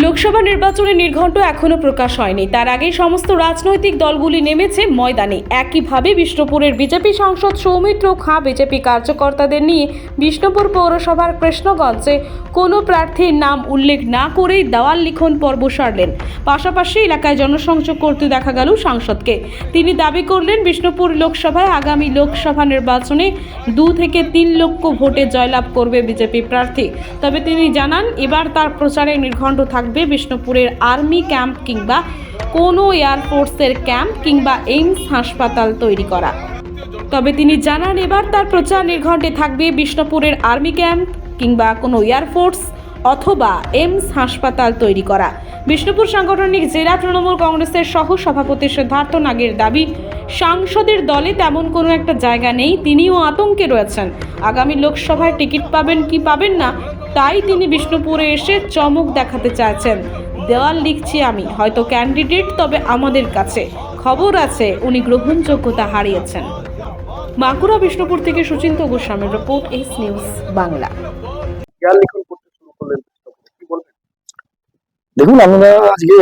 Lo Lok Sabha নির্বাচনে নির্ঘণ্ট এখনও প্রকাশ হয়নি। তার আগেই সমস্ত রাজনৈতিক দলগুলি নেমেছে ময়দানে। একইভাবে বিষ্ণুপুরের বিজেপি সাংসদ সৌমিত্র খাঁ বিজেপি কার্যকর্তাদের নিয়ে বিষ্ণুপুর পৌরসভার কৃষ্ণগঞ্জে কোনো প্রার্থীর নাম উল্লেখ না করেই দেওয়াল লিখন পর্ব সারলেন। পাশাপাশি এলাকায় জনসংযোগ করতে দেখা গেল সাংসদকে। তিনি দাবি করলেন, বিষ্ণুপুর লোকসভায় আগামী লোকসভা নির্বাচনে দু থেকে তিন লক্ষ ভোটে জয়লাভ করবে বিজেপি প্রার্থী। তবে তিনি জানান, এবার তার প্রচারে নির্ঘণ্ট থাকবে বিষ্ণুপুরের আর্মি ক্যাম্প কিংবা কোনো এয়ারফোর্সের ক্যাম্প কিংবা এইমস হাসপাতাল তৈরি করা। তবে তিনি জানান, এবার তার প্রচার নির্ঘণ্টে থাকবে বিষ্ণুপুরের আর্মি ক্যাম্প কিংবা কোনো এয়ারফোর্স অথবা এমস হাসপাতাল তৈরি করা। বিষ্ণুপুর সাংগঠনিক জেলা তৃণমূল কংগ্রেসের সহ সভাপতি সিদ্ধার্থ নাগের দাবি, সাংসদের দলে তেমন কোনো একটা জায়গা নেই, তিনিও আতঙ্কে রয়েছেন। আগামী লোকসভায় টিকিট পাবেন কি পাবেন না তাই তিনি বিষ্ণুপুরে এসে চমক দেখাতে চাইছেন। দেওয়াল লিখছি আমি হয়তো ক্যান্ডিডেট তবে আমাদের কাছে। খবর আছে উনি গ্রহণযোগ্যতা হারিয়েছেন। বাঁকুড়া বিষ্ণুপুর থেকে সুচিন্ত গোস্বামীর রিপোর্ট এস নিউজ বাংলা। খেয়াল লিখন করতে শুরু করলেন কি বলবেন? দেখুন আমরা আজকে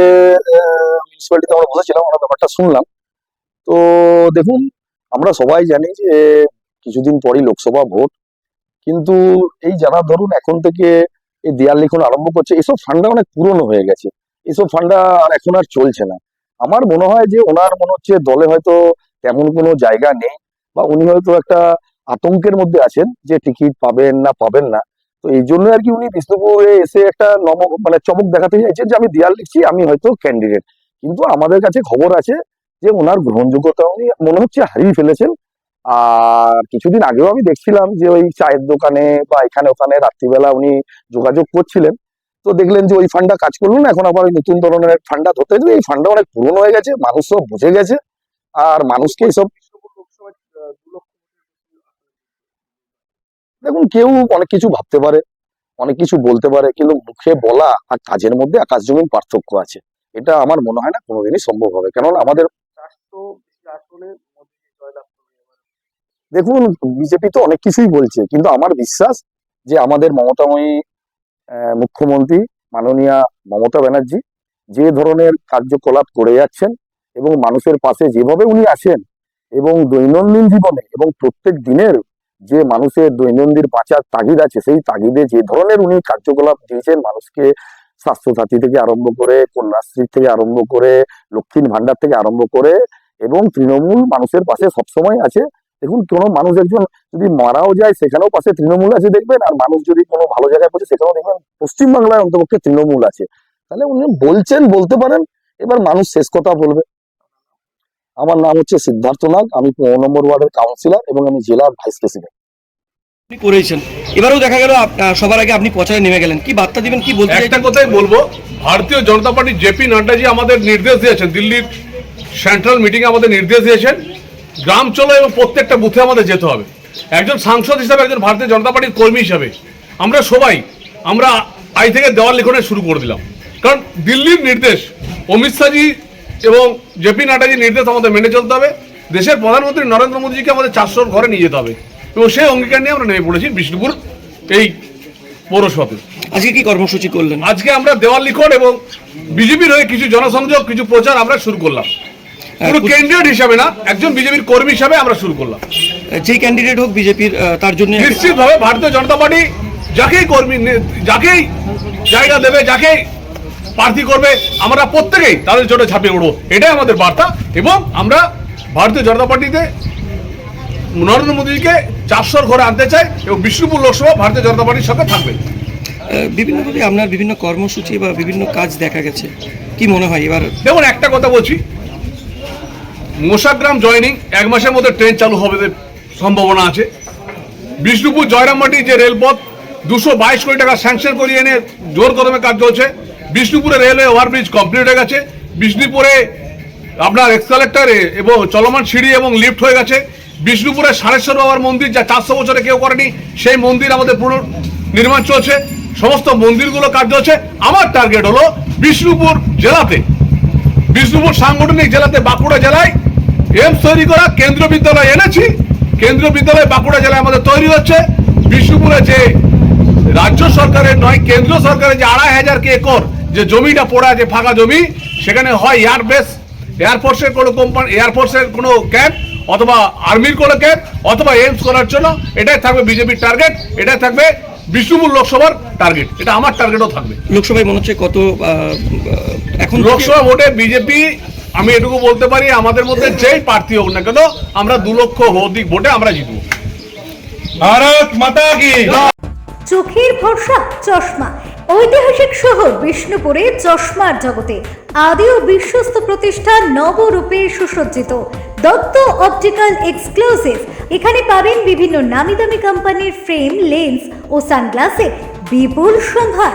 মিউনিসিপ্যালিটিতে আমরা বসেছিলাম আমরা ব্যাপারটা শুনলাম। তো দেখুন আমরা সবাই জানি যে কিছুদিন পরই লোকসভা ভোট। কিন্তু এই যারা ধরুন এখন থেকে এই দেয়াল লিখন আরম্ভ করছে, এসব ফান্ডা অনেক পুরনো হয়ে গেছে। এসব ফান্ডা আর এখন আর চলছে না। আমার মনে হয় যে ওনার মনে হচ্ছে দলে হয়তো তেমন কোনো জায়গা নেই, বা উনি হয়তো একটা আতঙ্কের মধ্যে আছেন যে টিকিট পাবেন না পাবেন না। তো এই জন্য আর কি উনি বিষ্ণুপুরে এসে একটা নম মানে চমক দেখাতে চাইছেন যে আমি দেয়াল লিখছি, আমি হয়তো ক্যান্ডিডেট কিন্তু আমাদের কাছে খবর আছে যে ওনার গ্রহণযোগ্যতা উনি মনে হচ্ছে হারিয়ে ফেলেছেন। আর কিছুদিন আগেও আমি দেখছিলাম যে ওই চায়ের দোকানে বা এখানে ওখানে রাত্রিবেলা উনি যোগাযোগ করছিলেন। তো দেখলেন যে ওই ফান্ডটা কাজ করল না, এখন আবার নতুন ধরনের ফান্ডা ধরতে এই ফান্ডা অনেক পুরনো হয়ে গেছে মানুষ সব বুঝে গেছে। আর মানুষকে এইসব দেখুন, কেউ অনেক কিছু ভাবতে পারে, অনেক কিছু বলতে পারে, কিন্তু মুখে বলা আর কাজের মধ্যে আকাশ জমিন পার্থক্য আছে। এটা আমার মনে হয় না কোনোদিনই সম্ভব হবে। কেননা আমাদের দেখুন বিজেপি তো অনেক কিছুই বলছে, কিন্তু আমার বিশ্বাস যে আমাদের মমতাময়ী মুখ্যমন্ত্রী মাননীয়া মমতা ব্যানার্জি যে ধরনের কার্যকলাপ করে যাচ্ছেন এবং মানুষের পাশে যেভাবে উনি আছেন এবং দৈনন্দিন জীবনে এবং প্রত্যেক দিনের যে মানুষের দৈনন্দিন বাঁচার তাগিদ আছে, সেই তাগিদে যে ধরনের উনি কার্যকলাপ দিয়েছেন মানুষকে স্বাস্থ্যসাথী থেকে আরম্ভ করে, কন্যাশ্রী থেকে আরম্ভ করে, লক্ষ্মীর ভান্ডার থেকে আরম্ভ করে এবং তৃণমূল মানুষের পাশে সবসময় আছে দেখুন কোনো মানুষ একজন যদি মারাও যায় সেখানেও পাশে তৃণমূল আছে দেখবেন আর মানুষ যদি কোনো ভালো জায়গায় পৌঁছে সেখানেও দেখবেন পশ্চিমবাংলায় অন্তপক্ষে তৃণমূল আছে। তাহলে উনি বলছেন বলতে পারেন এবার মানুষ শেষ কথা বলবে। আমার নাম হচ্ছে সিদ্ধার্থ নাগ আমি পনেরো নম্বর ওয়ার্ডের কাউন্সিলর এবং আমি জেলার ভাইস প্রেসিডেন্ট। আপনি করেছেন। এবারেও দেখা গেল সবার আগে আপনি প্রচারে নেমে গেলেন। কি বার্তা দিবেন কি বলতে একটা কথাই বলব ভারতীয় জনতা পার্টি জেপি নাড্ডাজি আমাদের নির্দেশ দিয়েছেন দিল্লির সেন্ট্রাল মিটিং আমাদের নির্দেশ দিয়েছেন। গ্রাম চলো এবং প্রত্যেকটা বুথে আমাদের যেতে হবে। একজন সাংসদ হিসাবে একজন ভারতীয় জনতা পার্টির কর্মী হিসাবে আমরা সবাই আমরা আই থেকে দেওয়াল লিখনে শুরু করে দিলাম। কারণ দিল্লির নির্দেশ অমিত শাহজি এবং জেপি নাড্ডাজির নির্দেশ আমাদের মেনে চলতে হবে। দেশের প্রধানমন্ত্রী নরেন্দ্র মোদীজিকে আমাদের চারশোর ঘরে নিয়ে যেতে হবে এবং সেই অঙ্গীকার নিয়ে আমরা নেমে পড়েছি বিষ্ণুপুর এই পৌরসভাতে। আজকে কি কর্মসূচি করলেন? আজকে আমরা দেওয়াল লিখন এবং বিজেপির হয়ে কিছু জনসংযোগ কিছু প্রচার আমরা শুরু করলাম। পুরো ক্যান্ডিডেট হিসাবে না একজন বিজেপির কর্মী হিসাবে আমরা শুরু করলাম। যেই ক্যান্ডিডেট হোক বিজেপির তার জন্য নিশ্চিতভাবে ভারতীয় জনতা পার্টি যাকেই কর্মী যাকেই জায়গা দেবে যাকেই প্রার্থী করবে আমরা প্রত্যেকেই তাদের জন্য ঝাঁপিয়ে উঠবো এটাই আমাদের বার্তা। এবং আমরা ভারতীয় জনতা পার্টিতে নরেন্দ্র মোদীকে চারশোর ঘরে আনতে চাই এবং বিষ্ণুপুর লোকসভা ভারতীয় জনতা পার্টির সঙ্গে থাকবে। বিভিন্নভাবে আপনার বিভিন্ন কর্মসূচি বা বিভিন্ন কাজ দেখা গেছে। কি মনে হয় এবার? দেখুন একটা কথা বলছি মোশাগ্রাম জয়নিং এক মাসের মধ্যে ট্রেন চালু হবে সম্ভাবনা আছে। বিষ্ণুপুর জয়রামবাটি যে রেলপথ, দুশো বাইশ কোটি টাকা স্যাংশন করিয়ে এনে জোর কদমে কাজ চলছে। বিষ্ণুপুরে রেলওয়ে ওভারব্রিজ কমপ্লিট হয়ে গেছে। বিষ্ণুপুরে আপনার এক্সকালেক্টারে এবং চলমান সিঁড়ি এবং লিফট হয়ে গেছে। বিষ্ণুপুরে সারেশ্বর বাবার মন্দির, যা চারশো বছরে কেউ করেনি, সেই মন্দির আমাদের পুনর নির্মাণ চলছে। সমস্ত মন্দিরগুলো কাজ চলছে। আমার টার্গেট হলো বিষ্ণুপুর জেলাতে। বিষ্ণুপুর সাংগঠনিক জেলাতে বাঁকুড়া জেলায় এমস তৈরি করা কেন্দ্রীয় বিদ্যালয় এনেছি। কেন্দ্রীয় বিদ্যালয় বাঁকুড়া জেলায় আমাদের তৈরি হচ্ছে। বিষ্ণুপুরে যে রাজ্য সরকারের নয় কেন্দ্র সরকারের যে আড়াই হাজার কে একর যে জমিটা পড়ে যে ফাঁকা জমি সেখানে হয় এয়ার এয়ারবেস এয়ারফোর্সের কোনো কোম্পানি এয়ারফোর্সের কোনো ক্যাম্প অথবা আর্মির কোনো ক্যাম্প অথবা এইমস করার জন্য। এটাই থাকবে বিজেপির টার্গেট এটাই থাকবে বিষ্ণুপুর লোকসভার টার্গেট এটা আমার টার্গেটও থাকবে। লোকসভায় মনে হচ্ছে কত এখন লোকসভা ভোটে বিজেপি আমি এটুকু বলতে পারি আমাদের মধ্যে যেই প্রার্থী হোক না কেন আমরা দু লক্ষ অধিক ভোটে আমরা জিতবো। ভারত মাতা কি? চোখের ভরসা চশমা। ঐতিহাসিক শহর বিষ্ণুপুরে চশমার জগতে আদি ও বিশ্বস্ত প্রতিষ্ঠান নবরূপে সুসজ্জিত। Dutta optical exclusive. এখানে পাবেন বিভিন্ন নামি দামি কোম্পানির ফ্রেম লেন্স ও সানগ্লাসে বিপুল সম্ভার।